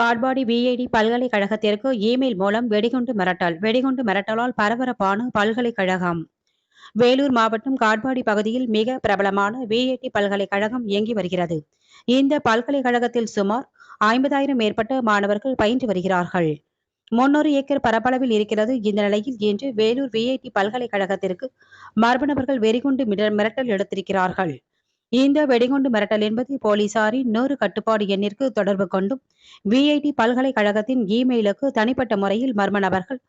Katpadi PID பல்கலைக்கழகத்திற்கு email மூலம் வெடிகுண்டு மிரட்டல் வெடிகுண்டு மிரட்டலால் பரபரப்பான பல்கலைக்கழகம். வேலூர் மாவட்டம் காட்பாடி பகுதியில் மிக பிரபலமான விஐடி பல்கலைக்கழகம் இயங்கி வருகிறது. இந்த பல்கலைக்கழகத்தில் சுமார் ஐம்பதாயிரம் மேற்பட்ட மாணவர்கள் பயின்று வருகிறார்கள். முன்னூறு ஏக்கர் பரப்பளவில் இருக்கிறது இந்த நிலையில் இன்று வேலூர் விஐடி பல்கலைக்கழகத்திற்கு மர்ம நபர்கள் வெடிகுண்டு மிரட்டல் எடுத்திருக்கிறார்கள். இந்த வெடிகுண்டு மிரட்டல் என்பது போலீசாரின் நூறு கட்டுப்பாடு எண்ணிற்கு தொடர்பு கொண்டும் விஐடி பல்கலைக்கழகத்தின் இமெயிலுக்கு தனிப்பட்ட முறையில் மர்ம நபர்கள்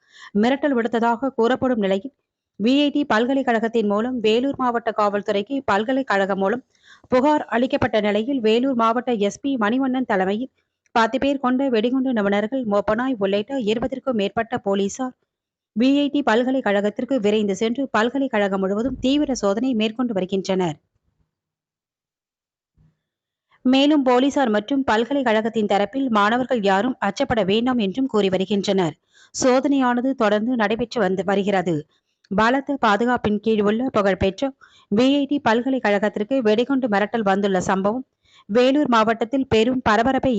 மிரட்டல் விடுத்ததாக கூறப்படும் நிலையில் விஐடி பல்கலைக்கழகத்தின் மூலம் வேலூர் மாவட்ட காவல்துறைக்கு பல்கலைக்கழகம் மூலம் புகார் அளிக்கப்பட்ட நிலையில் வேலூர் மாவட்ட எஸ்பி மணிவண்ணன் தலைமையில் பத்து பேர் கொண்ட வெடிகுண்டு நிபுணர்கள் மோப்பனாய் உள்ளிட்ட இருபதற்கும் மேற்பட்ட போலீசார் விஐடி பல்கலைக்கழகத்திற்கு விரைந்து சென்று பல்கலைக்கழகம் முழுவதும் தீவிர சோதனை மேற்கொண்டு வருகின்றனர். மேலும் போலீசார் மற்றும் பல்கலைக்கழகத்தின் தரப்பில் மாணவர்கள் யாரும் அச்சப்பட வேண்டாம் என்றும் கூறி வருகின்றனர். சோதனையானது தொடர்ந்து நடைபெற்று வந்து வருகிறது. பலத்த பாதுகாப்பின் கீழ் உள்ள புகழ்பெற்ற விஐடி பல்கலைக்கழகத்திற்கு வெடிகுண்டு மிரட்டல் வந்துள்ள சம்பவம் வேலூர் மாவட்டத்தில் பெரும் பரபரப்பை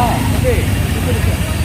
啊对就这个